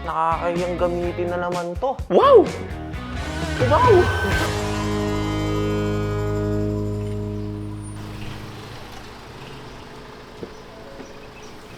Nakakahiyang gamitin na naman to. Wow! Wow!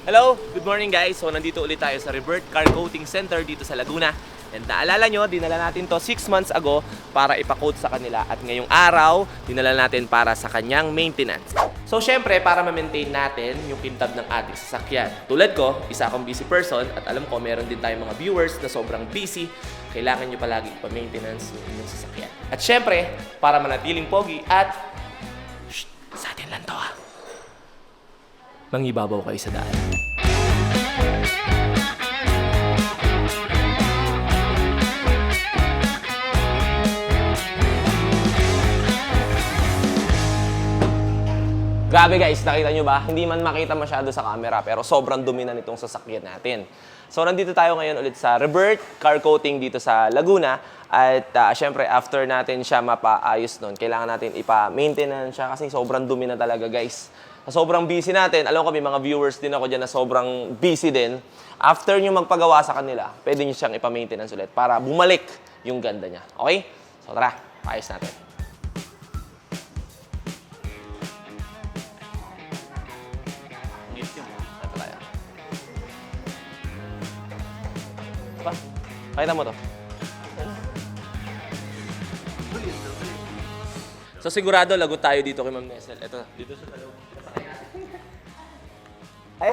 Hello! Good morning guys! So nandito ulit tayo sa Revert Car Coating Center dito sa Laguna. And naalala nyo, dinala natin to 6 months ago para ipa-coat sa kanila. At ngayong araw, dinala natin para sa kanyang maintenance. So syempre, para ma-maintain natin yung kintab ng ating sasakyan. Tulad ko, isa akong busy person at alam ko meron din tayong mga viewers na sobrang busy. Kailangan nyo palagi ipa-maintenance yung inyong sasakyan. At syempre, para manatiling pogi at... Shh! Sa atin lang to ah! Mangibabaw kayo sa daan. Grabe guys, nakita nyo ba? Hindi man makita masyado sa camera pero sobrang dumi na nitong sasakyan natin. So nandito tayo ngayon ulit sa Revert Car Coating dito sa Laguna. At ah, syempre after natin siya mapaayos nun, kailangan natin ipa-maintenance siya kasi sobrang dumi na talaga guys. Sa sobrang busy natin, alam ko may mga viewers din ako dyan na sobrang busy din. After nyo magpagawa sa kanila, pwede nyo siyang ipa-maintenance ulit para bumalik yung ganda niya. Okay? So tara, ayos natin. Pakita mo to. So sigurado lagot tayo dito kay Ma'am Nessel. Ito, dito sa loob. Ay.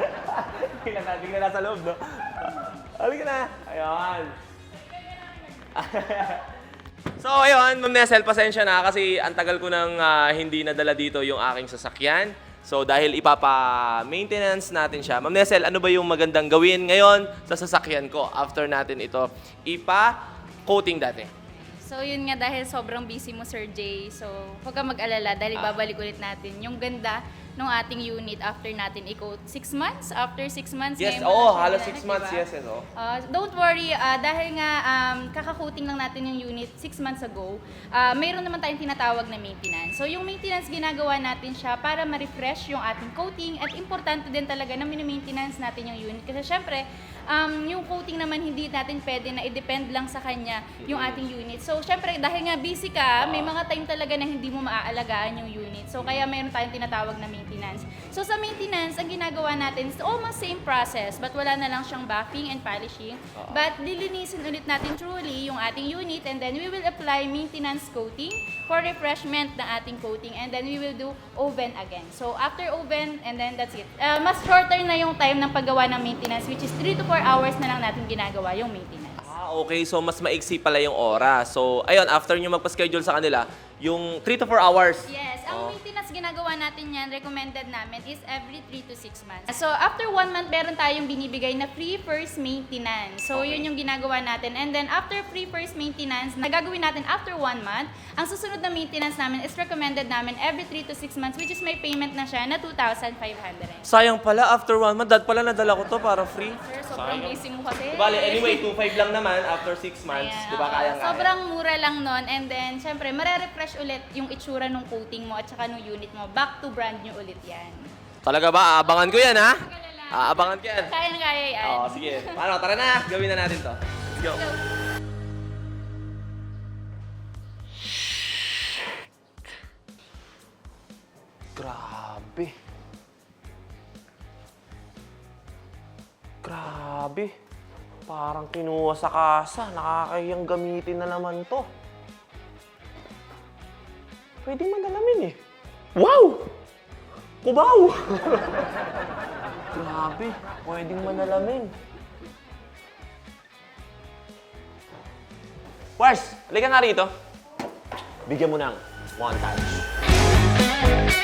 Tingnan natin na nasa loob, no? Halika na. Ayan. So ayun, Ma'am Nessel, pasensya na kasi ang tagal ko nang ah, hindi nadala dito yung aking sasakyan. So dahil ipapa-maintenance natin siya. Ma'am Nessel, ano ba yung magandang gawin ngayon sa sasakyan ko after natin ito ipa-coating dati? So yun nga dahil sobrang busy mo Sir Jay. So huwag kang mag-alala dahil Ah. babalik ulit natin yung ganda ng ating unit after natin i-coat. Six months? After six months? Yes, oo, siya halos na- 6 months, diba? yes, ano? Uh, don't worry, ah, dahil nga um, kaka-coating lang natin yung unit six months ago, ah, mayroon naman tayong tinatawag na maintenance. So yung maintenance, ginagawa natin siya para ma-refresh yung ating coating at importante din talaga na mini-maintenance natin yung unit. Kasi syempre, um, yung coating naman hindi natin pwede na i-depend lang sa kanya yung ating unit. So syempre, dahil nga busy ka, may mga time talaga na hindi mo maaalagaan yung unit. So kaya mayroon tayong tinatawag na maintenance. So sa maintenance, ang ginagawa natin is almost same process but wala na lang siyang buffing and polishing. But lilinisin ulit natin truly yung ating unit and then we will apply maintenance coating for refreshment ng ating coating and then we will do oven again. So after oven and then that's it. Uh, mas shorter na yung time ng paggawa ng maintenance which is 3 to 4 hours na lang natin ginagawa yung maintenance. Ah, okay. So, mas maiksi pala yung oras. So, ayun, after nyo magpa-schedule sa kanila, yung 3 to 4 hours. Yes, ang Oh. maintenance ginagawa natin yan, recommended namin is every 3 to 6 months. So after 1 month, meron tayong binibigay na free first maintenance. So Okay. yun yung ginagawa natin. And then after free first maintenance, na gagawin natin after 1 month, ang susunod na maintenance namin is recommended namin every 3 to 6 months, which is may payment na siya na 2,500. Sayang pala, after 1 month, dad pala nadala ko to para free. Sir, sobrang busy mo kasi. Bale, anyway, 2.5 lang naman after 6 months. Ayan, Di ba oo. kaya? Sobrang mura lang nun. And then, syempre, marerefresh ulit yung itsura ng coating mo at saka ng unit mo. Back to brand new ulit yan. Talaga ba? Aabangan ko yan, ha? Aabangan ko yan. Kayang-kaya yan. Oo, sige. Ano, tara na. Gawin na natin to. Let's go. Grabe. Grabe. Parang kinuha sa kasa. Nakakahiyang gamitin na naman to. Pwede madalamin eh. Wow! Kubaw! Grabe, pwedeng manalamin. Wars, halika nga rito. Bigyan mo ng one touch.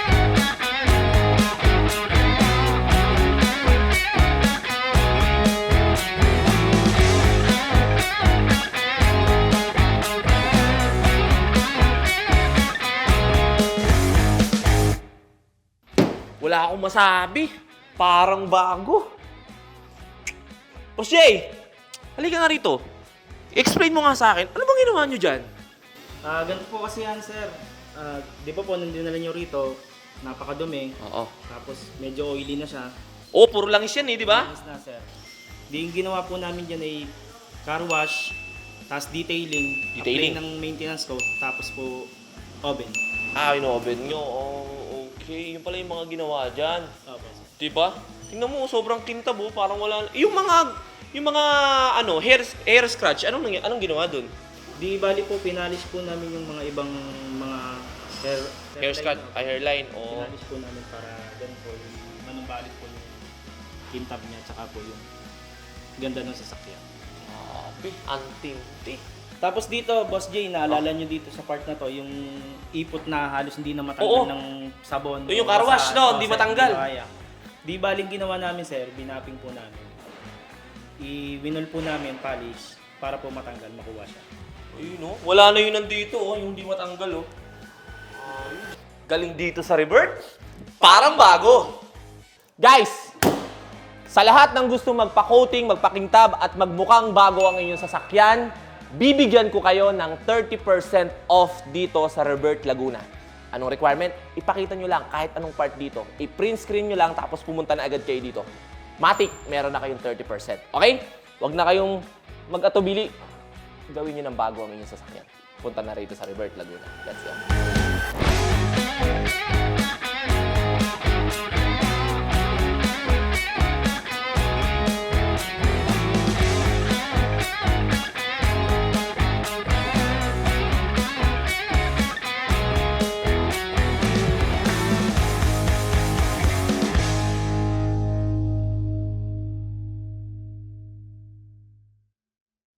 Wala akong masabi. Parang bago. Boss Jay, halika nga rito. Explain mo nga sa akin, ano bang ginawa nyo dyan? Ah, ganito po kasi yan, sir. Ah, di ba po nandinala nyo rito, napakadumi, Oo. tapos medyo oily na siya. Oo, puro langis yan eh, di ba? Ayos na, sir. Di yung ginawa po namin dyan ay car wash, tapos detailing, Detailing. apply ng maintenance coat, tapos po oven. Ah, in-oven nyo. Oh, okay. Yung pala yung mga ginawa dyan. Opo. Diba? Tingnan mo, sobrang kintab oh. Parang wala... Yung mga... Yung mga, ano, hair, hair scratch, anong, nangy- anong ginawa dun? Di bali po, pinalis po namin yung mga ibang mga hair, Hair scratch, hairline, ay hairline, oh. Pinalis po namin para ganun po yung anong balit po yung kintab niya, tsaka po yung ganda ng sasakyan. Grabe, antinti. Tapos dito, Boss Jay, naalala nyo dito sa part na to, yung ipot na halos hindi na matanggal Oo. ng sabon. Yung car wash, no? Hindi matanggal. kaya. Di baling ginawa namin, sir, binaping po namin. I-winol po namin, polish, para po matanggal, makuha siya. Ayun, oh. Wala na yun nandito, oh. Yung di matanggal, oh. Ayun. Galing dito sa revert. Parang bago. Guys, sa lahat ng gusto magpa-coating, magpa-kintab at magmukhang bago ang inyong sasakyan, bibigyan ko kayo ng 30% off dito sa Revert Laguna. Anong requirement? Ipakita nyo lang kahit anong part dito. I-print screen nyo lang tapos pumunta na agad kayo dito. Matik, meron na kayong 30%. Okay? Huwag na kayong mag-atubili. Gawin nyo ng bago ang inyong sasakyan. Punta na rito sa Revert Laguna. Let's go.